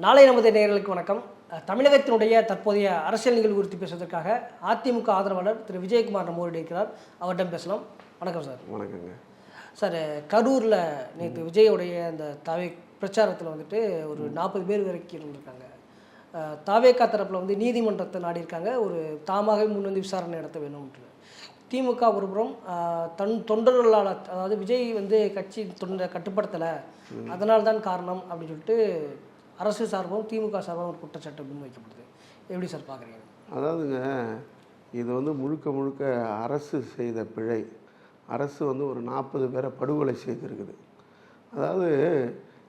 நாளை நமது நேயர்களுக்கு வணக்கம். தமிழகத்தினுடைய தற்போதைய அரசியல் நிகழ்வு குறித்து பேசுவதற்காக அதிமுக ஆதரவாளர் திரு. விஜயகுமார் நம்மோடு இருக்கிறார். அவரிடம் பேசலாம். வணக்கம் சார். வணக்கங்க. சார் கரூரில் நேற்று விஜயோடைய அந்த தாவே பிரச்சாரத்தில் வந்துட்டு ஒரு நாற்பது பேர் வரைக்கும் இருந்திருக்காங்க. அஹ், தாவேகா தரப்பில் வந்து நீதிமன்றத்தை நாடியிருக்காங்க. ஒரு தாமாகவே முன் வந்து விசாரணை நடத்த வேணும்ன்ட்டு திமுக ஒருபுறம் தன் தொண்டர்களால் அதாவது விஜய் வந்து கட்சி தொண்டை கட்டுப்படுத்தலை. அதனால தான் காரணம் அப்படின்னு சொல்லிட்டு அரசு சார்பாகவும் திமுக சார்பாகவும் ஒரு குற்றச்சாட்டு முன்வைக்கப்படுது எப்படி சார் பார்க்குறீங்க? அதாவதுங்க இது வந்து முழுக்க முழுக்க அரசு செய்த பிழை. அரசு வந்து ஒரு நாற்பது பேரை படுகொலை செய்திருக்குது. அதாவது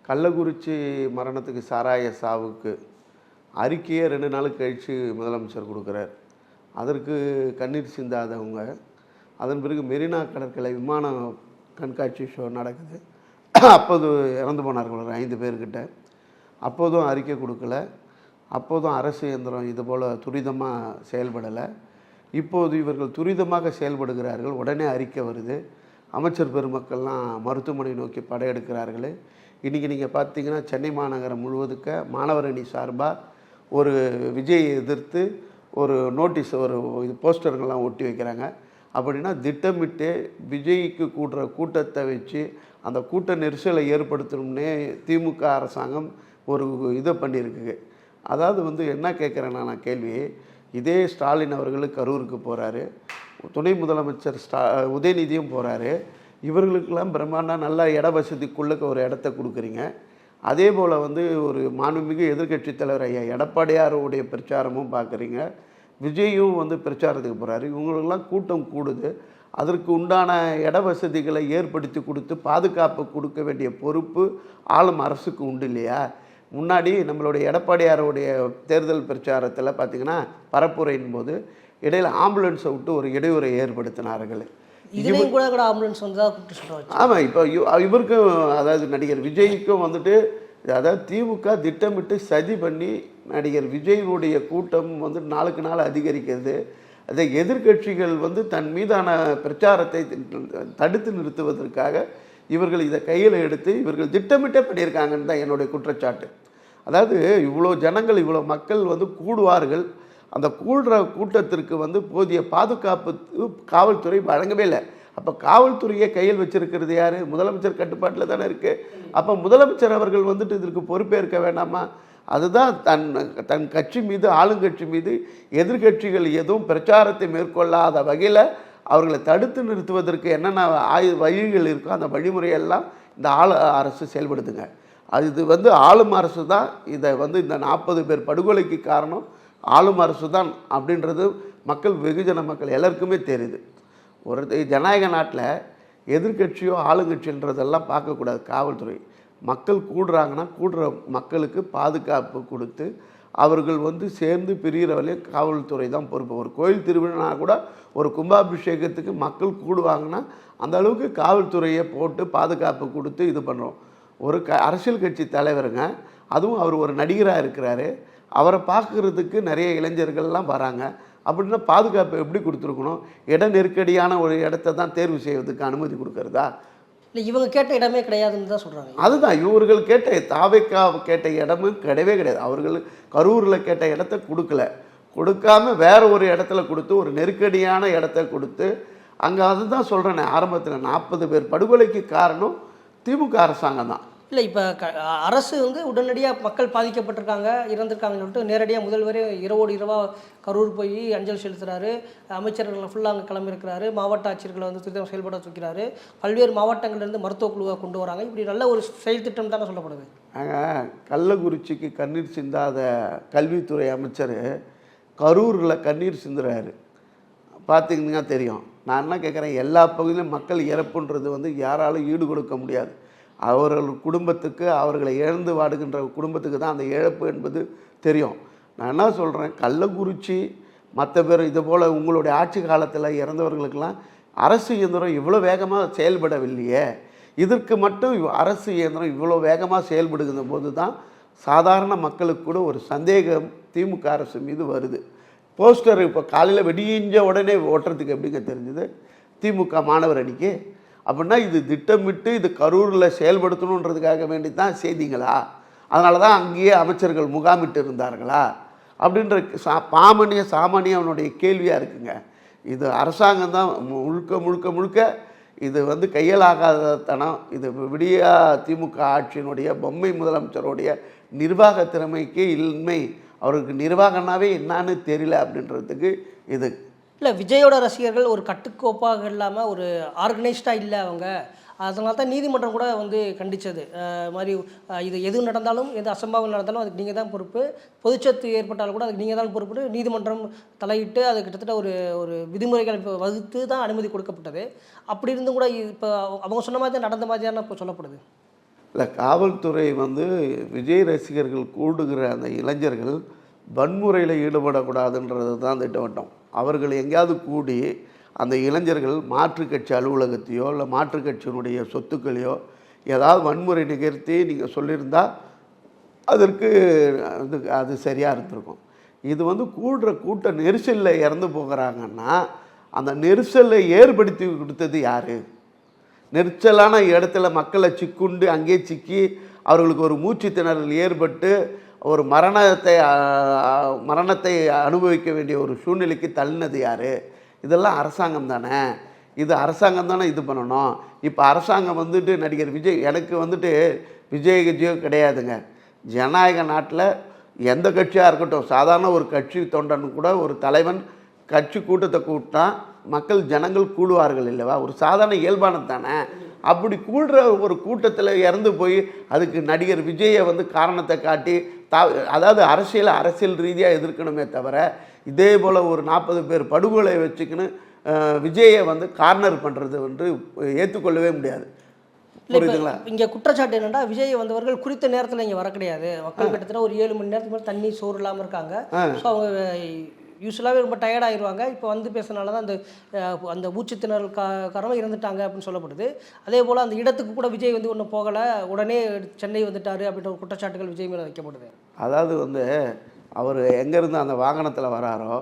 கள்ளக்குறிச்சி மரணத்துக்கு சாராய சாவுக்கு அறிக்கையே ரெண்டு நாள் கழித்து முதலமைச்சர் கொடுக்குறார். அதற்கு கண்ணீர் சிந்தாதவங்க அதன் பிறகு மெரினா கடற்கரை விமான கண்காட்சி ஷோ நடக்குது. அப்போது இறந்து போனார்கள் ஒரு ஐந்து பேர்கிட்ட. அப்போதும் அறிக்கை கொடுக்கல. அப்போதும் அரசு இயந்திரம் இது போல் துரிதமாக செயல்படலை. இப்போது இவர்கள் துரிதமாக செயல்படுகிறார்கள். உடனே அறிக்கை வருது. அமைச்சர் பெருமக்கள்லாம் மருத்துவமனை நோக்கி படையெடுக்கிறார்கள். இன்றைக்கி நீங்கள் பார்த்தீங்கன்னா சென்னை மாநகரம் முழுவதுக்க மாணவர் அணி சார்பாக ஒரு விஜயை எதிர்த்து ஒரு நோட்டீஸ் ஒரு இது போஸ்டர்கள்லாம் ஒட்டி வைக்கிறாங்க. அப்படின்னா திட்டமிட்டு விஜய்க்கு கூட்டுற கூட்டத்தை வச்சு அந்த கூட்ட நெரிசலை ஏற்படுத்தணும்னே திமுக அரசாங்கம் ஒரு இதை பண்ணியிருக்குங்க. அதாவது வந்து என்ன கேட்குறேன்னா நான் கேள்வி இதே ஸ்டாலின் அவர்கள் கரூருக்கு போகிறாரு துணை முதலமைச்சர் ஸ்டா உதயநிதியும் போகிறாரு இவர்களுக்கெல்லாம் பிரம்மாண்டம் நல்ல இட வசதிக்குள்ளே ஒரு இடத்த கொடுக்குறீங்க. அதே போல் வந்து ஒரு மாண்புமிகு எதிர்க்கட்சித் தலைவர் ஐயா எடப்பாடியாருடைய பிரச்சாரமும் பார்க்குறீங்க. விஜயும் வந்து பிரச்சாரத்துக்கு போகிறாரு இவங்களுக்கெல்லாம் கூட்டம் கூடுது. அதற்கு உண்டான இட வசதிகளை ஏற்படுத்தி கொடுத்து பாதுகாப்பு கொடுக்க வேண்டிய பொறுப்பு ஆளும் அரசுக்கு உண்டு இல்லையா? முன்னாடி நம்மளுடைய எடப்பாடியாருடைய தேர்தல் பிரச்சாரத்தில் பார்த்திங்கன்னா பரப்புரையின் போது இடையில் ஆம்புலன்ஸை விட்டு ஒரு இடையூறை ஏற்படுத்தினார்கள். இதுலேயும் கூட கூட ஆம்புலன்ஸ் வந்து தான் கூப்பிட்டு சொல்கிறாங்க ஆமாம் இப்போ இவ- இவருக்கும் அதாவது நடிகர் விஜய்க்கும் வந்துட்டு அதாவது திமுக திட்டமிட்டு சதி பண்ணி நடிகர் விஜயினுடைய கூட்டம் வந்து நாளுக்கு நாள் அதிகரிக்கிறது. அதை எதிர்க்கட்சிகள் வந்து தன் மீதான பிரச்சாரத்தை தடுத்து நிறுத்துவதற்காக இவர்கள் இதை கையில் எடுத்து இவர்கள் திட்டமிட்டே பண்ணியிருக்காங்கன்னு தான் என்னுடைய குற்றச்சாட்டு. அதாவது இவ்வளோ ஜனங்கள் இவ்வளோ மக்கள் வந்து கூடுவார்கள். அந்த கூடுற கூட்டத்திற்கு வந்து போதிய பாதுகாப்பு காவல்துறை வழங்கவே இல்லை. அப்போ காவல்துறையை கையில் வச்சிருக்கிறது யார்? முதலமைச்சர் கட்டுப்பாட்டில் தானே இருக்குது அப்போ முதலமைச்சர் அவர்கள் வந்துட்டு இதற்கு பொறுப்பேற்க வேண்டாமா? அதுதான் தன் தன் கட்சி மீது ஆளுங்கட்சி மீது எதிர்க்கட்சிகள் எதுவும் பிரச்சாரத்தை மேற்கொள்ளாத வகையில் அவர்களை தடுத்து நிறுத்துவதற்கு என்னென்ன ஆயு வழிகள் இருக்கோ அந்த வழிமுறையெல்லாம் இந்த ஆள அரசு செயல்படுத்துங்க அது இது வந்து ஆளும் அரசு தான். இதை வந்து இந்த நாற்பது பேர் படுகொலைக்கு காரணம் ஆளும் அரசு தான் அப்படின்றது மக்கள் வெகுஜன மக்கள் எல்லாருக்குமே தெரியுது. ஒரு ஜனநாயக நாட்டில் எதிர்க்கட்சியோ ஆளுங்கட்சின்றதெல்லாம் பார்க்கக்கூடாது காவல்துறை. மக்கள் கூடுறாங்கன்னா கூடுற மக்களுக்கு பாதுகாப்பு கொடுத்து அவர்கள் வந்து சேர்ந்து பிரிகிற வரையும் காவல்துறை தான் பொறுப்பு. ஒரு கோயில் திருவிழா கூட ஒரு கும்பாபிஷேகத்துக்கு மக்கள் கூடுவாங்கன்னா அந்த அளவுக்கு காவல்துறையை போட்டு பாதுகாப்பு கொடுத்து இது பண்ணுறோம் ஒரு க அரசியல் கட்சி தலைவருங்க அதுவும் அவர் ஒரு நடிகராக இருக்கிறாரு. அவரை பார்க்குறதுக்கு நிறைய இளைஞர்கள்லாம் வராங்க. அப்படின்னா பாதுகாப்பு எப்படி கொடுத்துருக்கணும்? இட நெருக்கடியான ஒரு இடத்த தான் தேர்வு செய்வதற்கு அனுமதி கொடுக்கறதா? இல்லை இவங்க கேட்ட இடமே கிடையாதுன்னு தான் சொல்கிறாங்க அதுதான் இவர்கள் கேட்ட தாவைக்கா கேட்ட இடமும் கிடையவே கிடையாது. அவர்கள் கரூரில் கேட்ட இடத்த கொடுக்கல. கொடுக்காம வேற ஒரு இடத்துல கொடுத்து ஒரு நெருக்கடியான இடத்த கொடுத்து அங்கே அதுதான் சொல்கிறேனே ஆரம்பத்தில் நாற்பது பேர் படுகொலைக்கு காரணம் திமுக அரசாங்கம் தான். இல்லை இப்போ க அரசு வந்து உடனடியாக மக்கள் பாதிக்கப்பட்டிருக்காங்க இறந்திருக்காங்கன்னு சொல்லிட்டு நேரடியாக முதல்வரே இரவோடு இரவாக கரூர் போய் அஞ்சல் செலுத்துறாரு. அமைச்சர்கள் ஃபுல்லாக அங்கே கிளம்பியிருக்கிறாரு. மாவட்ட ஆட்சியர்களை வந்து துரிதம் செயல்பட வைக்கிறாரு. பல்வேறு மாவட்டங்கள்லேருந்து மருத்துவ குழுவை கொண்டு வராங்க. இப்படி நல்ல ஒரு செயல் திட்டம் தானே சொல்லப்படுது. நாங்கள் கள்ளக்குறிச்சிக்கு கண்ணீர் சிந்தாத கல்வித்துறை அமைச்சர் கரூரில் கண்ணீர் சிந்துறாரு. பார்த்தீங்கன்னா தெரியும். நான் என்ன கேட்குறேன் எல்லா பகுதியிலும் மக்கள் இறப்புன்றது வந்து யாராலும் ஈடு கொடுக்க முடியாது. அவர்கள் குடும்பத்துக்கு அவர்களை இழந்து வாடுகின்ற குடும்பத்துக்கு தான் அந்த இழப்பு என்பது தெரியும். நான் என்ன சொல்கிறேன் கள்ளக்குறிச்சி மற்ற பேர் இது போல் உங்களுடைய ஆட்சி காலத்தில் இறந்தவர்களுக்கெல்லாம் அரசு இயந்திரம் இவ்வளோ வேகமாக செயல்படவில்லையே. இதற்கு மட்டும் அரசு இயந்திரம் இவ்வளோ வேகமாக செயல்படுகிற போது தான் சாதாரண மக்களுக்கு கூட ஒரு சந்தேகம் திமுக அரசு மீது வருது. போஸ்டர் இப்போ காலையில் வெடிஞ்ச உடனே ஓட்டுறதுக்கு எப்படிங்க தெரிஞ்சுது? திமுக மாணவர் அணிக்கு. அப்படின்னா இது திட்டமிட்டு இது கரூரில் செயல்படுத்தணுன்றதுக்காக வேண்டி தான் செய்திங்களா? அதனால தான் அங்கேயே அமைச்சர்கள் முகாமிட்டு இருந்தார்களா? அப்படின்ற சா பாமணிய சாமானியவனுடைய கேள்வியாக இருக்குங்க. இது அரசாங்கம் தான் முழுக்க முழுக்க முழுக்க இது வந்து கையலாகாத தனம் இது விடியா திமுக ஆட்சியினுடைய பொம்மை முதலமைச்சருடைய நிர்வாக திறமைக்கு இன்மை. அவருக்கு நிர்வாகம்னாவே என்னன்னு தெரியல அப்படின்றதுக்கு இது. இல்லை விஜயோட ரசிகர்கள் ஒரு கட்டுக்கோப்பாக இல்லாமல் ஒரு ஆர்கனைஸ்டாக இல்லை அவங்க. அதனால தான் நீதிமன்றம் கூட வந்து கண்டித்தது மாதிரி இது எது நடந்தாலும் எது அசம்பாவம் நடந்தாலும் அதுக்கு நீங்கள் தான் பொறுப்பு. பொதுச்சத்து ஏற்பட்டாலும் கூட அதுக்கு நீங்கள் தான் பொறுப்பு. நீதிமன்றம் தலையிட்டு அது கிட்டத்தட்ட ஒரு ஒரு விதிமுறைகள் இப்போ வகுத்து தான் அனுமதி கொடுக்கப்பட்டது. அப்படி இருந்தும் கூட இப்போ அவங்க சொன்ன மாதிரி தான் நடந்த மாதிரியான இப்போ சொல்லப்படுது. இல்லை காவல்துறை வந்து விஜய் ரசிகர்கள் கூடுகிற அந்த இளைஞர்கள் வன்முறையில் ஈடுபடக்கூடாதுன்றது தான் திட்டவட்டம். அவர்கள் எங்கேயாவது கூடி அந்த இளைஞர்கள் மாற்றுக் கட்சி அலுவலகத்தையோ இல்லை மாற்றுக் கட்சியினுடைய சொத்துக்களையோ ஏதாவது வன்முறை நிகழ்த்தி நீங்கள் சொல்லியிருந்தால் அதற்கு அது அது சரியாக இருந்திருக்கும். இது வந்து கூடுற கூட்ட நெரிசலில் இறந்து போகிறாங்கன்னா அந்த நெரிசலை ஏற்படுத்தி கொடுத்தது யார்? நெரிச்சலான இடத்துல மக்களை சிக்குண்டு அங்கே சிக்கி அவர்களுக்கு ஒரு மூச்சு திணறல் ஏற்பட்டு ஒரு மரணத்தை மரணத்தை அனுபவிக்க வேண்டிய ஒரு சூழ்நிலைக்கு தள்ளினது யார்? இதெல்லாம் அரசாங்கம் தானே. இது அரசாங்கம் தானே இது பண்ணணும். இப்போ அரசாங்கம் வந்துட்டு நடிகர் விஜய் எனக்கு வந்துட்டு விஜய் விஜயோ கிடையாதுங்க. ஜனநாயக நாட்டில் எந்த கட்சியாக இருக்கட்டும் சாதாரண ஒரு கட்சி தொண்டன் கூட ஒரு தலைவன் கட்சி கூட்டத்தை கூட்டினா மக்கள் ஜனங்கள் கூடுவார்கள் இல்லைவா? ஒரு சாதாரண இயல்பானது தானே? அப்படி கூடுற ஒரு கூட்டத்தில் இறந்து போய் அதுக்கு நடிகர் விஜயை வந்து காரணத்தை காட்டி தா அதாவது அரசியலை அரசியல் ரீதியாக எதிர்க்கணுமே தவிர இதே போல் ஒரு நாற்பது பேர் படுகொலை வச்சுக்கின்னு விஜயை வந்து கார்னர் பண்ணுறது வந்து ஏற்றுக்கொள்ளவே முடியாது. புரியுதுங்களா? இங்கே குற்றச்சாட்டு என்னன்னா விஜய் வந்தவர்கள் குறித்த நேரத்தில் இங்கே வர கிடையாது. மக்கள் கிட்டத்தட்ட ஒரு ஏழு மணி நேரத்துக்கு மேலே தண்ணி சோறு இல்லாமல் இருக்காங்க. ஸோ அவங்க யூஸ்வலாகவே ரொம்ப டயர்ட் ஆயிடுவாங்க இப்போ வந்து பேசுனால தான் அந்த அந்த மூச்சுத்திணறல் கா காரணமாக இறந்துட்டாங்க அப்படின்னு சொல்லப்படுது. அதே போல் அந்த இடத்துக்கு கூட விஜய் வந்து ஒன்றும் போகலை. உடனே சென்னை வந்துட்டார் அப்படின்ற ஒரு குற்றச்சாட்டுகள் விஜய் மேலே வைக்கப்படுது. அதாவது வந்து அவர் எங்கேருந்து அந்த வாகனத்தில் வராரோ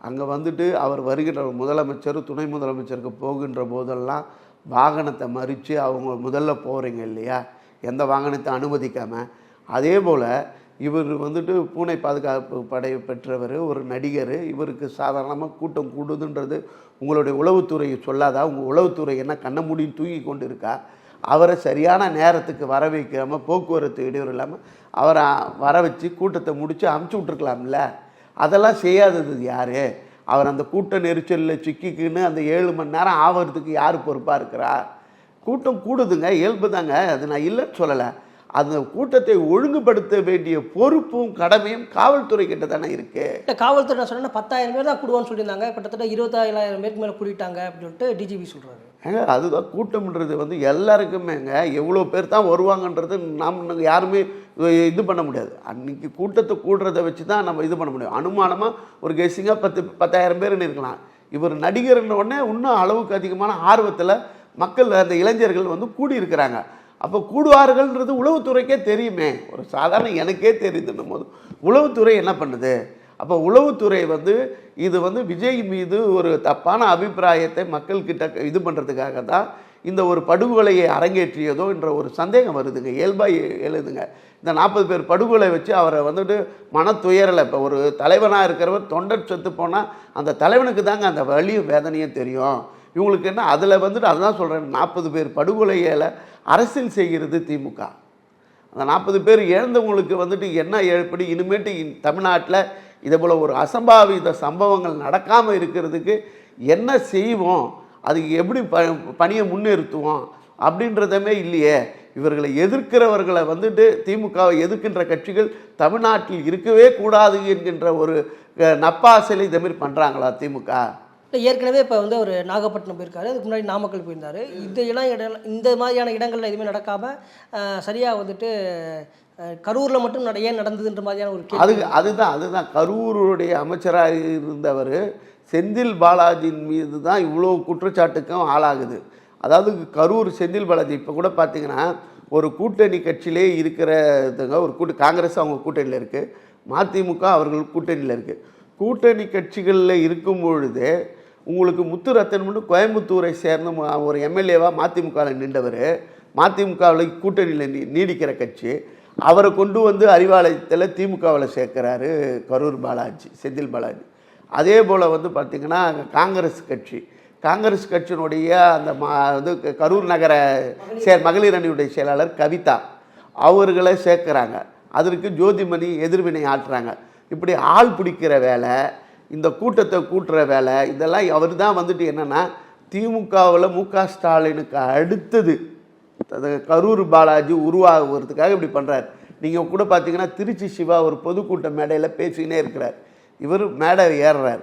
அங்கே வந்துட்டு அவர் வருகின்ற முதலமைச்சர் துணை முதலமைச்சருக்கு போகின்ற போதெல்லாம் வாகனத்தை மறித்து அவங்க முதல்ல போகிறீங்க இல்லையா? எந்த வாகனத்தை அனுமதிக்காமல் அதே போல் இவர் வந்துட்டு பூனை பாதுகாப்பு படை பெற்றவர் ஒரு நடிகர். இவருக்கு சாதாரணமாக கூட்டம் கூடுதுன்றது உங்களுடைய உளவுத்துறை சொல்லாதா? உங்கள் உளவுத்துறை என்ன கண்ண மூடின்னு தூங்கி கொண்டு இருக்கா அவரை சரியான நேரத்துக்கு வர வைக்காமல் போக்குவரத்து இடையூறு இல்லாமல் அவரை வர வச்சு கூட்டத்தை முடித்து அமுச்சு விட்ருக்கலாம்ல அதெல்லாம் செய்யாதது யார்? அவர் அந்த கூட்ட நெரிசலில் சிக்கிக்கின்னு அந்த ஏழு மணி நேரம் ஆவறதுக்கு யார் பொறுப்பாக இருக்கிறா? கூட்டம் கூடுதுங்க இயல்பு தாங்க அது நான் இல்லைன்னு சொல்லலை. அந்த கூட்டத்தை ஒழுங்குபடுத்த வேண்டிய பொறுப்பும் கடமையும் காவல்துறை கிட்ட தானே இருக்குது இல்லை காவல்துறை சொன்னேன்னா பத்தாயிரம் பேர் தான் கூடுவான்னு சொல்லியிருந்தாங்க. கிட்டத்தட்ட இருபத்தாயிரம் பேருக்கு மேலே கூட்டிட்டாங்க அப்படின்னு சொல்லிட்டு டிஜிபி சொல்கிறாரு ஏங்க அதுதான் கூட்டம்ன்றது வந்து எல்லாருக்குமேங்க எவ்வளோ பேர் தான் வருவாங்கன்றது நாம் யாருமே இது பண்ண முடியாது. அன்னைக்கு கூட்டத்தை கூடுறதை வச்சு தான் நம்ம இது பண்ண முடியும். அனுமானமாக ஒரு கெஸ்ஸிங்காக பத்து பத்தாயிரம் பேர்னு இருக்கலாம். இவர் நடிகர்னு உடனே இன்னும் அளவுக்கு அதிகமான ஆர்வத்தில் மக்கள் அந்த இளைஞர்கள் வந்து கூடி இருக்கிறாங்க அப்போ கூடுவார்கள்ன்றது உளவுத்துறைக்கே தெரியுமே. ஒரு சாதாரண எனக்கே தெரியுதுன்னும் போது. உளவுத்துறை என்ன பண்ணுது? அப்போ உளவுத்துறை வந்து இது வந்து விஜய் மீது ஒரு தப்பான அபிப்பிராயத்தை மக்கள்கிட்ட இது பண்ணுறதுக்காக தான் இந்த ஒரு படுகொலையை அரங்கேற்றியதோ என்ற ஒரு சந்தேகம் வருதுங்க. இயல்பாக எழுதுங்க. இந்த நாற்பது பேர் படுகொலை வச்சு அவரை வந்துட்டு மன துயரலை இப்போ ஒரு தலைவனாக இருக்கிறவர் தொண்டர் செத்து போனால் அந்த தலைவனுக்கு தாங்க அந்த வழியும் வேதனையும் தெரியும். இவங்களுக்கு என்ன அதில் வந்துட்டு அதுதான் சொல்கிறேன் நாற்பது பேர் படுகொலையில் அரசியல் செய்கிறது திமுக. அந்த நாற்பது பேர் இழந்தவங்களுக்கு வந்துட்டு என்ன எப்படி இனிமேட்டு இந் தமிழ்நாட்டில் இதே போல் ஒரு அசம்பாவித சம்பவங்கள் நடக்காமல் இருக்கிறதுக்கு என்ன செய்வோம்? அதுக்கு எப்படி ப பணியை முன்னிறுத்துவோம்? அப்படின்றதமே இல்லையே. இவர்களை எதிர்க்கிறவர்களை வந்துட்டு திமுகவை எதிர்க்கின்ற கட்சிகள் தமிழ்நாட்டில் இருக்கவே கூடாது என்கின்ற ஒரு நப்பாசலை நப்பாசையில் மாதிரி பண்ணுறாங்களா திமுக? இல்லை ஏற்கனவே இப்போ வந்து அவர் நாகப்பட்டினம் போயிருக்காரு. அதுக்கு முன்னாடி நாமக்கல் போயிருந்தாரு. இந்த இடம் இடம் இந்த மாதிரியான இடங்கள்ல எதுவுமே நடக்காமல் சரியாக வந்துட்டு கரூரில் மட்டும் நட ஏன் நடந்ததுன்ற மாதிரியான ஒரு அது அதுதான் அதுதான். கரூருடைய அமைச்சராக இருந்தவர் செந்தில் பாலாஜியின் மீது தான் இவ்வளோ குற்றச்சாட்டுக்கும் ஆளாகுது. அதாவது கரூர் செந்தில் பாலாஜி இப்போ கூட பார்த்தீங்கன்னா ஒரு கூட்டணி கட்சியிலே இருக்கிறதுங்க ஒரு கூட்டு காங்கிரஸ் அவங்க கூட்டணியில் இருக்குது மதிமுக அவர்கள் கூட்டணியில் இருக்குது கூட்டணி கட்சிகளில் இருக்கும் பொழுது உங்களுக்கு முத்து ரத்தன் கோயம்புத்தூரை சேர்ந்த ஒரு எம்எல்ஏவாக மதிமுகவில் நின்றவர். மதிமுகவில் கூட்டணியில் நீ நீடிக்கிற கட்சி. அவரை கொண்டு வந்து அறிவாலயத்தில் திமுகவில் சேர்க்குறாரு கரூர் பாலாஜி செந்தில் பாலாஜி. அதே போல் வந்து பார்த்திங்கன்னா காங்கிரஸ் கட்சி. காங்கிரஸ் கட்சியினுடைய அந்த மா வந்து க- கரூர் நகர சே மகளிர் அணியுடைய செயலாளர் கவிதா அவர்களை சேர்க்குறாங்க. அதற்கு ஜோதிமணி எதிர்வினை ஆற்றுறாங்க. இப்படி ஆள் பிடிக்கிற வேலை இந்த கூட்டத்தை கூட்டுற வேலை இதெல்லாம் அவர் தான் வந்துட்டு என்னென்னா திமுகவில் மு க ஸ்டாலினுக்கு அடுத்தது. அது கரூர் பாலாஜி உருவாகுறதுக்காக இப்படி பண்ணுறாரு நீங்கள் கூட பார்த்தீங்கன்னா திருச்சி சிவா ஒரு பொதுக்கூட்ட மேடையில் பேசினே இருக்கிறார். இவர் மேடை ஏறுறார்.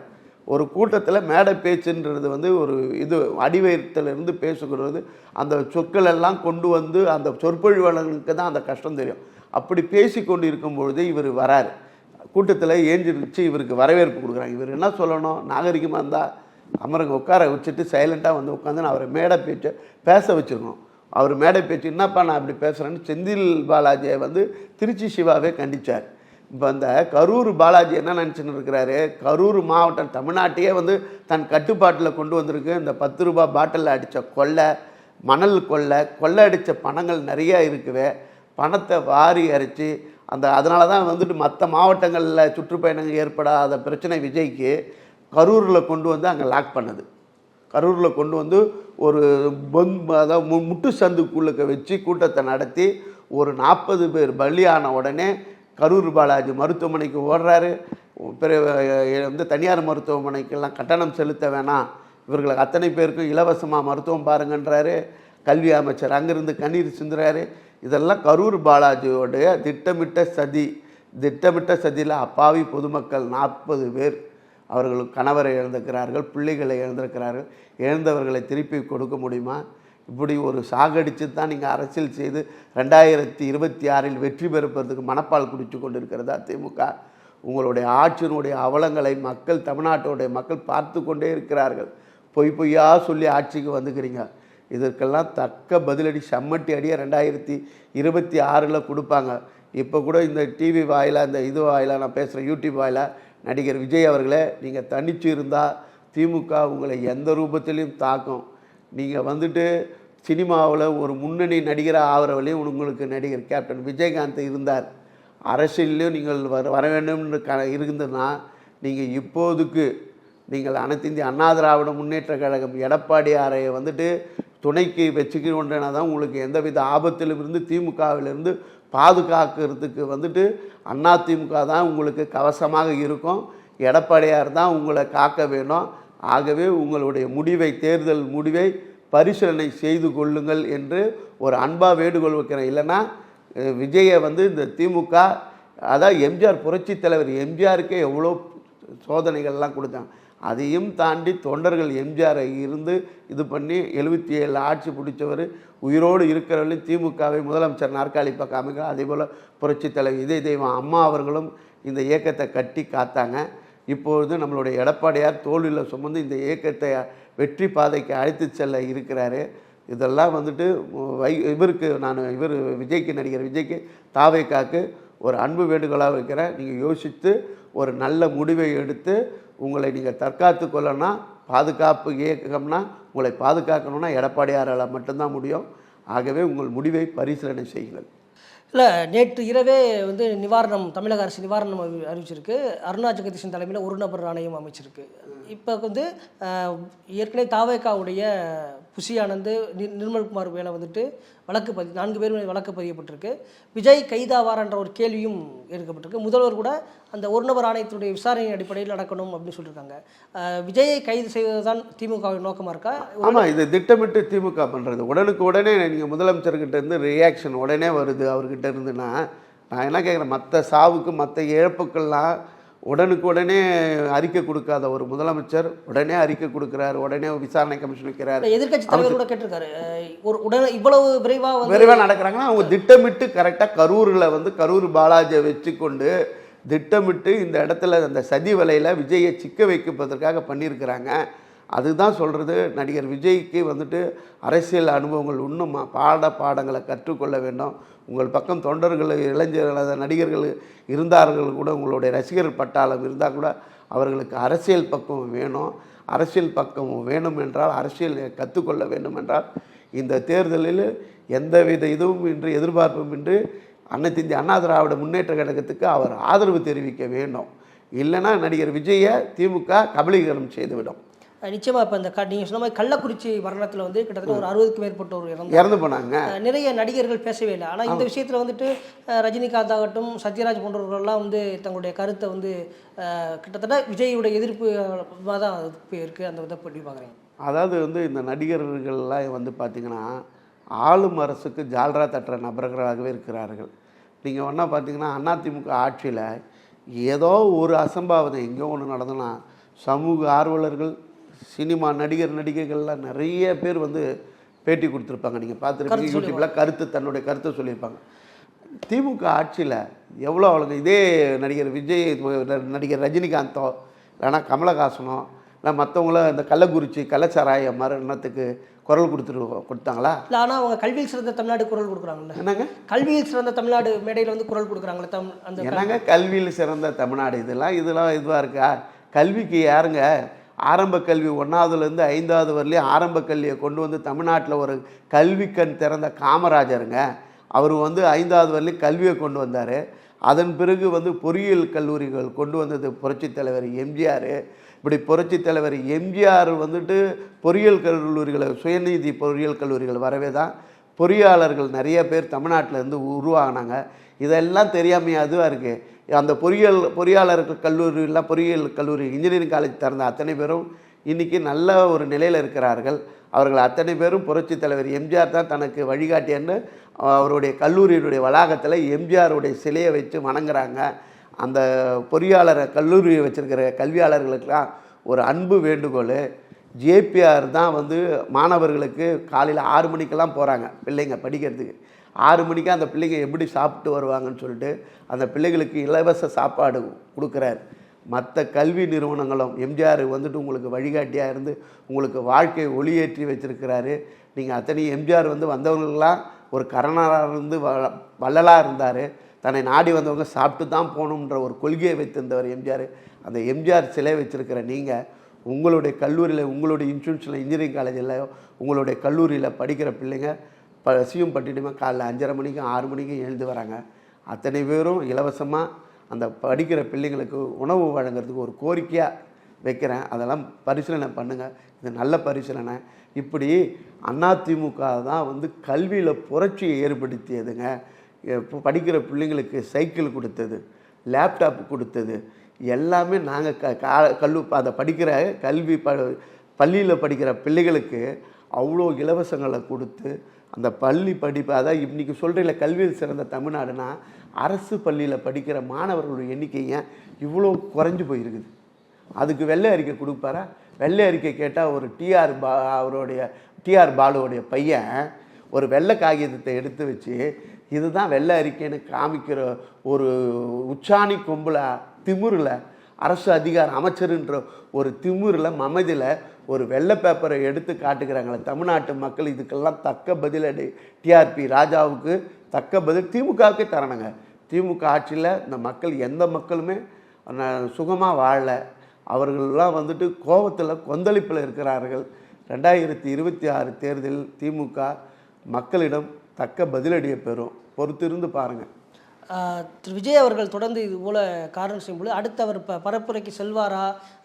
ஒரு கூட்டத்தில் மேடை பேச்சுன்றது வந்து ஒரு இது அடிவயத்திலிருந்து பேசுகிறது. அந்த சொற்கள் எல்லாம் கொண்டு வந்து அந்த சொற்பொழிவாளர்களுக்கு தான் அந்த கஷ்டம் தெரியும். அப்படி பேசி கொண்டு இருக்கும் பொழுது இவர் வராரு. கூட்டத்தில் ஏஞ்சிருச்சு இவருக்கு வரவேற்பு கொடுக்குறாங்க. இவர் என்ன சொல்லணும்? நாகரிகமாக இருந்தால் அமருங்க உட்கார வச்சுட்டு சைலண்ட்டாக வந்து உட்காந்து அவரை மேடை பேச்சை பேச வச்சுருக்கணும். அவர் மேடை பேச்சு என்னப்பா நான் அப்படி பேசுகிறேன்னு செந்தில் பாலாஜியை வந்து திருச்சி சிவாவே கண்டிச்சார். இப்போ அந்த கரூர் பாலாஜி என்ன நினச்சின்னு இருக்கிறாரு? கரூர் மாவட்டம் தமிழ்நாட்டையே வந்து தன் கட்டுப்பாட்டில் கொண்டு வந்திருக்கு. இந்த பத்து ரூபா பாட்டிலில் அடித்த கொள்ளை மணல் கொள்ளை கொள்ளை அடித்த பணங்கள் நிறையா இருக்குவே. பணத்தை வாரி அரைச்சி அந்த அதனால தான் வந்துட்டு மற்ற மாவட்டங்களில் சுற்றுப்பயணங்கள் ஏற்படாத பிரச்சனை விஜய்க்கு கரூரில் கொண்டு வந்து அங்கே லாக் பண்ணுது. கரூரில் கொண்டு வந்து ஒரு பொங் அதாவது மு- முட்டு சந்துக்குள்ளுக்க வச்சு கூட்டத்தை நடத்தி ஒரு நாற்பது பேர் பலியான உடனே கரூர் பாலாஜி மருத்துவமனைக்கு ஓடுறாரு. பிற வந்து தனியார் மருத்துவமனைக்கெல்லாம் கட்டணம் செலுத்த வேணாம். இவர்களுக்கு அத்தனை பேருக்கும் இலவசமாக மருத்துவம் பாருங்கன்றாரு. கல்வி அமைச்சர் அங்கேருந்து கண்ணீர் சிந்துறாரு. இதெல்லாம் கரூர் பாலாஜியோடைய திட்டமிட்ட சதி. திட்டமிட்ட சதியில் அப்பாவி பொதுமக்கள் நாற்பது பேர் அவர்கள் கணவரை இழந்திருக்கிறார்கள் பிள்ளைகளை இழந்திருக்கிறார்கள். இழந்தவர்களை திருப்பி கொடுக்க முடியுமா? இப்படி ஒரு சாகடிச்சு தான் நீங்கள் அரசியல் செய்து ரெண்டாயிரத்தி இருபத்தி ஆறில் வெற்றி பெறுப்பதற்கு மனப்பால் குடித்து கொண்டிருக்கிறதா திமுக? உங்களுடைய ஆட்சியினுடைய அவலங்களை மக்கள் தமிழ்நாட்டுடைய மக்கள் பார்த்து கொண்டே இருக்கிறார்கள். பொய் பொய்யா சொல்லி ஆட்சிக்கு வந்துக்கிறீங்க. இதற்கெல்லாம் தக்க பதிலடி செம்மட்டி அடியாக ரெண்டாயிரத்தி இருபத்தி ஆறில் கொடுப்பாங்க. இப்போ கூட இந்த டிவி வாயிலாக இந்த இது வாயிலாக நான் பேசுகிறேன் யூடியூப் வாயிலாக நடிகர் விஜய் அவர்களே நீங்கள் தனிச்சு இருந்தால் திமுக உங்களை எந்த ரூபத்திலையும் தாக்கும். நீங்கள் வந்துட்டு சினிமாவில் ஒரு முன்னணி நடிகராக ஆகிற உங்களுக்கு நடிகர் கேப்டன் விஜயகாந்த் இருந்தார். அரசியல்லையும் நீங்கள் வர வர வேண்டும்னு க இருந்ததுன்னா நீங்கள் இப்போதுக்கு நீங்கள் அனைத்து இந்திய அண்ணா திராவிட முன்னேற்ற கழகம் எடப்பாடியாரை வந்துட்டு துணைக்கு வச்சுக்கணுன்றனா தான் உங்களுக்கு எந்தவித ஆபத்திலிருந்து இருந்து திமுகவிலிருந்து பாதுகாக்கிறதுக்கு வந்துட்டு அண்ணா திமுக தான் உங்களுக்கு கவசமாக இருக்கும். எடப்பாடியார் தான் உங்களை காக்க வேணும். ஆகவே உங்களுடைய முடிவை தேர்தல் முடிவை பரிசீலனை செய்து கொள்ளுங்கள் என்று ஒரு அன்பாக வேண்டுகோள் வைக்கிறேன். இல்லைன்னா விஜயை வந்து இந்த திமுக அதான் எம்ஜிஆர் புரட்சித் தலைவர் எம்ஜிஆருக்கே எவ்வளோ சோதனைகள்லாம் கொடுத்தாங்க. அதையும் தாண்டி தொண்டர்கள் எம்ஜிஆரை இருந்து இது பண்ணி எழுபத்தி ஏழு ஆட்சி பிடிச்சவர் உயிரோடு இருக்கிறவர்களையும் திமுகவை முதலமைச்சர் நாற்காலி பக்கம் அமைக்க அதே போல் புரட்சித் தலைவர் இதய தெய்வம் அம்மா அவர்களும் இந்த இயக்கத்தை கட்டி காத்தாங்க. இப்பொழுது நம்மளுடைய எடப்பாடியார் தோல்வியில் சுமந்து இந்த இயக்கத்தை வெற்றி பாதைக்கு அழைத்து செல்ல இருக்கிறாரு. இதெல்லாம் வந்துட்டு வை இவருக்கு நான் இவர் விஜய்க்கு நடிகர் விஜய்க்கு தாவேக்காக்கு ஒரு அன்பு வேண்டுகோளாக வைக்கிறேன். நீங்கள் யோசித்து ஒரு நல்ல முடிவை எடுத்து உங்களை நீங்கள் தற்காத்து கொள்ளனா பாதுகாப்பு இயக்கம்னா உங்களை பாதுகாக்கணும்னா எடப்பாடியாரால் மட்டும்தான் முடியும். ஆகவே உங்கள் முடிவை பரிசீலனை செய்யுங்கள். இல்லை நேற்று இரவே வந்து நிவாரணம் தமிழக அரசு நிவாரணம் அறிவிச்சிருக்கு. அருணா ஜெகதீசன் தலைமையில் ஒரு நபர் ஆணையம் அமைச்சிருக்கு. இப்போ வந்து ஏற்கனவே தாவேக்காவுடைய புஷியானந்து நி- நிர்மல்குமார் மேலே வந்துட்டு வழக்கு பதிவு நான்கு பேர் வழக்கு பதியப்பட்டிருக்கு. விஜய் கைதாவாரன்ற ஒரு கேள்வியும் எடுக்கப்பட்டிருக்கு. முதல்வர் கூட அந்த ஒரு நபர் ஆணையத்தினுடைய விசாரணை அடிப்படையில் நடக்கணும் அப்படின்னு சொல்லியிருக்காங்க. விஜயை கைது செய்வதுதான் திமுகவின் நோக்கமாக இருக்கா? ஆமாம் இது திட்டமிட்டு திமுக பண்ணுறது உடனுக்கு உடனே நீங்கள் முதலமைச்சர்கிட்ட இருந்து ரியாக்ஷன் உடனே வருது அவர்கிட்ட இருந்துன்னா நான் என்ன கேட்குறேன் மற்ற சாவுக்கு மற்ற இழப்புக்கள்லாம் உடனுக்கு உடனே அறிக்கை கொடுக்காத ஒரு முதலமைச்சர் உடனே அறிக்கை கொடுக்குறாரு உடனே விசாரணை கமிஷன் வைக்கிறாரு. எதிர்க்கட்சி தலைவர் கூட கேட்டிருக்காரு. ஒரு உடனே இவ்வளவு விரைவாக விரைவாக நடக்கிறாங்கன்னா அவங்க திட்டமிட்டு கரெக்டாக கரூரில் வந்து கரூர் பாலாஜியை வச்சுக்கொண்டு திட்டமிட்டு இந்த இடத்துல அந்த சதி வலையில் விஜயை சிக்க வைப்பதற்காக பண்ணியிருக்கிறாங்க. அதுதான் சொல்கிறது நடிகர் விஜய்க்கு வந்துட்டு அரசியல் அனுபவங்கள் இன்னும் பாட பாடங்களை கற்றுக்கொள்ள வேண்டும். உங்கள் பக்கம் தொண்டர்கள் இளைஞர்கள் நடிகர்கள் இருந்தார்கள் கூட உங்களுடைய ரசிகர் பட்டாளம் இருந்தால் கூட அவர்களுக்கு அரசியல் பக்கம் வேணும். அரசியல் பக்கம் வேணும் என்றால் அரசியல் கற்றுக்கொள்ள வேண்டும் என்றால் இந்த தேர்தலில் எந்தவித இதுவும் இன்றி எதிர்பார்ப்பும் இன்றி அனைத்து இந்திய அண்ணா திராவிட முன்னேற்ற கழகத்துக்கு அவர் ஆதரவு தெரிவிக்க வேண்டும். இல்லைன்னா நடிகர் விஜயை திமுக கபலீகரம் செய்துவிடும். அஹ் நிச்சயமா இப்போ இந்த நீங்கள் சொன்ன மாதிரி கள்ளக்குறிச்சி மரணத்தில் வந்து கிட்டத்தட்ட ஒரு அறுபதுக்கு மேற்பட்டோர் இறந்து இறந்து போனாங்க. நிறைய நடிகர்கள் பேசவே இல்லை. ஆனால் இந்த விஷயத்தில் வந்துட்டு ரஜினிகாந்த் ஆகட்டும் சத்யராஜ் போன்றவர்கள்லாம் வந்து தங்களுடைய கருத்தை வந்து கிட்டத்தட்ட விஜயுடைய எதிர்ப்பு தான் இருக்குது அந்த இதை பற்றி பார்க்குறீங்க? அதாவது வந்து இந்த நடிகர்கள்லாம் வந்து பார்த்திங்கன்னா ஆளும் அரசுக்கு ஜால்ரா தட்டுற நபர்களாகவே இருக்கிறார்கள். நீங்கள் ஒன்றா பார்த்தீங்கன்னா அதிமுக ஆட்சியில் ஏதோ ஒரு அசம்பாவிதம் எங்கேயோ ஒன்று நடந்ததுன்னா சமூக ஆர்வலர்கள் சினிமா நடிகர் நடிகைகள்லாம் நிறைய பேர் வந்து பேட்டி கொடுத்துருப்பாங்க. நீங்கள் பார்த்துருப்பீங்க. யூடியூப்பில் கருத்து தன்னுடைய கருத்தை சொல்லியிருப்பாங்க. திமுக ஆட்சியில் எவ்வளோ அவளுங்க இதே நடிகர் விஜய் நடிகர் ரஜினிகாந்தோ இல்லைன்னா கமலஹாசனோ இல்லை மற்றவங்கள இந்த கள்ளக்குறிச்சி கள்ளச்சாராய மரணத்துக்கு குரல் கொடுத்துரு கொடுத்தாங்களா? இல்லை ஆனால் அவங்க கல்வியில் சிறந்த தமிழ்நாடு குரல் கொடுக்குறாங்கல்ல. என்னங்க? கல்வியில் சிறந்த தமிழ்நாடு மேடையில் வந்து குரல் கொடுக்குறாங்களே தம் அந்த என்னங்க? கல்வியில் சிறந்த தமிழ்நாடு இதெல்லாம் இதெல்லாம் இதுவாக இருக்கா? கல்விக்கு யாருங்க ஆரம்ப கல்வி ஒன்றாவதுலேருந்து ஐந்தாவது வரலையும் ஆரம்ப கல்வியை கொண்டு வந்து தமிழ்நாட்டில் ஒரு கல்வி கண் திறந்த காமராஜருங்க. அவர் வந்து ஐந்தாவது வரலையும் கல்வியை கொண்டு வந்தார். அதன் பிறகு வந்து பொறியியல் கல்லூரிகள் கொண்டு வந்தது புரட்சித் தலைவர் எம்ஜிஆர். இப்படி புரட்சித் தலைவர் எம்ஜிஆர் வந்துட்டு பொறியியல் கல்லூரிகளை சுயநீதி பொறியியல் கல்லூரிகள் வரவே தான் பொறியாளர்கள் நிறைய பேர் தமிழ்நாட்டில் இருந்து உருவாகினாங்க இதெல்லாம் தெரியாமையாக அதுவாக இருக்குது அந்த பொறியியல் பொறியாளர்கள் கல்லூரியெல்லாம் பொறியியல் கல்லூரி இன்ஜினியரிங் காலேஜ் திறந்த அத்தனை பேரும் இன்றைக்கி நல்ல ஒரு நிலையில் இருக்கிறார்கள். அவர்கள் அத்தனை பேரும் புரட்சித் தலைவர் எம்ஜிஆர் தான் தனக்கு வழிகாட்டியன்னு அவருடைய கல்லூரியினுடைய வளாகத்தில் எம்ஜிஆருடைய சிலையை வச்சு வணங்குறாங்க. அந்த பொறியாளரை கல்லூரியை வச்சுருக்கிற கல்வியாளர்களுக்கெல்லாம் ஒரு அன்பு வேண்டுகோள். ஜேபிஆர் தான் வந்து மாணவர்களுக்கு காலையில் ஆறு மணிக்கெல்லாம் போகிறாங்க பிள்ளைங்க படிக்கிறதுக்கு. ஆறு மணிக்கு அந்த பிள்ளைங்க எப்படி சாப்பிட்டு வருவாங்கன்னு சொல்லிட்டு அந்த பிள்ளைகளுக்கு இலவச சாப்பாடு கொடுக்குறாரு. மற்ற கல்வி நிறுவனங்களும் எம்ஜிஆர் வந்துட்டு உங்களுக்கு வழிகாட்டியாக இருந்து உங்களுக்கு வாழ்க்கையை ஒளியேற்றி வச்சிருக்கிறாரு. நீங்கள் அத்தனை எம்ஜிஆர் வந்து வந்தவங்களெலாம் ஒரு கரணராக இருந்து வ வள்ளலாக இருந்தார். தன்னை நாடி வந்தவங்க சாப்பிட்டு தான் போகணுன்ற ஒரு கொள்கையை வைத்திருந்தவர் எம்ஜிஆர். அந்த எம்ஜிஆர் சிலை வச்சுருக்கிற நீங்கள் உங்களுடைய கல்லூரியில் உங்களுடைய இன்ஸ்டியூஷனில் இன்ஜினியரிங் காலேஜில் உங்களுடைய கல்லூரியில் படிக்கிற பிள்ளைங்க பசியும் பட்டினியுமா காலைல அஞ்சரை மணிக்கும் ஆறு மணிக்கும் எழுந்து வராங்க. அத்தனை பேரும் இலவசமாக அந்த படிக்கிற பிள்ளைங்களுக்கு உணவு வழங்குறதுக்கு ஒரு கோரிக்கையாக வைக்கிறேன். அதெல்லாம் பரிசீலனை பண்ணுங்கள் இது நல்ல பரிசீலனை. இப்படி அதிமுக தான் வந்து கல்வியில் புரட்சியை ஏற்படுத்தியதுங்க. இப்போ படிக்கிற பிள்ளைங்களுக்கு சைக்கிள் கொடுத்தது லேப்டாப் கொடுத்தது. எல்லாமே நாங்கள் க கா கல்லு அதை படிக்கிற கல்வி ப பள்ளியில் படிக்கிற பிள்ளைகளுக்கு அவ்வளோ இலவசங்களை கொடுத்து அந்த பள்ளி படிப்பு அதான் இன்றைக்கி சொல்கிறீங்கள கல்வியில் சிறந்த தமிழ்நாடுனா அரசு பள்ளியில் படிக்கிற மாணவர்களுடைய எண்ணிக்கை ஏன் இவ்வளோ குறைஞ்சு போயிருக்குது? அதுக்கு வெள்ளை அறிக்கை கொடுப்பாரா? வெள்ளை அறிக்கை கேட்டால் ஒரு டிஆர் பா அவருடைய டிஆர் பாலுவோடைய பையன் ஒரு வெள்ளை காகிதத்தை எடுத்து வச்சு இதுதான் வெள்ளை அறிக்கைன்னு காமிக்கிற ஒரு உச்சாணி கொம்பில் திமுறில் அரசு அதிகார அமைச்சருன்ற ஒரு திமுறில் மமதியில் ஒரு வெள்ளை பேப்பரை எடுத்து காட்டுகிறாங்களே தமிழ்நாட்டு மக்கள் இதுக்கெல்லாம் தக்க பதிலடி டிஆர்பி ராஜாவுக்கு தக்க பதில் திமுகவுக்கே தரணுங்க. திமுக ஆட்சியில் இந்த மக்கள் எந்த மக்களுமே சுகமாக வாழல. அவர்கள்லாம் வந்துட்டு கோபத்தில் கொந்தளிப்பில் இருக்கிறார்கள். ரெண்டாயிரத்தி இருபத்தி ஆறு தேர்தலில் திமுக மக்களிடம் தக்க பதிலடியை பெறும். பொறுத்திருந்து பாருங்கள் திரு விஜய் அவர்கள் தொடர்ந்து இது போல காரணம் செய்யும்போது அடுத்து அவர் ப பரப்புரைக்கு செல்வாரா?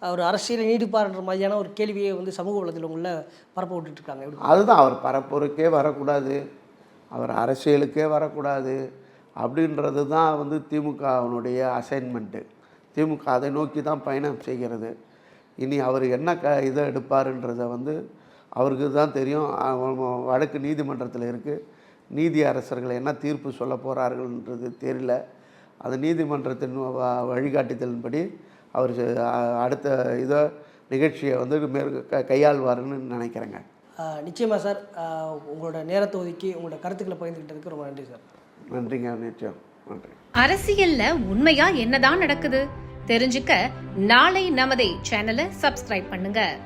அவர் அரசியலை நீடிப்பார்ன்ற மாதிரியான ஒரு கேள்வியை வந்து சமூக வலைதளங்களில் பரப்ப விட்டுட்டு அதுதான் அவர் பரப்புரைக்கே வரக்கூடாது அவர் அரசியலுக்கே வரக்கூடாது அப்படின்றது தான் வந்து திமுகவினுடைய அசைன்மெண்ட்டு திமுக அதை நோக்கி தான் பயணம் செய்கிறது. இனி அவர் என்ன க இதை எடுப்பாருன்றதை வந்து அவருக்கு தான் தெரியும். வடக்கு நீதிமன்றத்தில் இருக்குது நீதி அரசர்கள் என்ன தீர்ப்பு சொல்ல போகிறார்கள்ன்றது தெரியல. அது நீதிமன்றத்தின் வ- வழிகாட்டுதலின்படி அவர் அடுத்த இதை நிகழ்ச்சியை வந்து மேற் க கையாள்வாருன்னு நினைக்கிறேங்க. ஆஹ் நிச்சயமா சார். உங்களோட நேரத்தை ஒதுக்கி உங்களோட கருத்துக்களை பகிர்ந்துக்கிட்டதுக்கு ரொம்ப நன்றி சார். நன்றிங்க நிச்சயம் நன்றி. அரசியல்ல உண்மையா என்னதான் நடக்குது? தெரிஞ்சுக்க நாளை நமதே சேனலை சப்ஸ்கிரைப் பண்ணுங்க.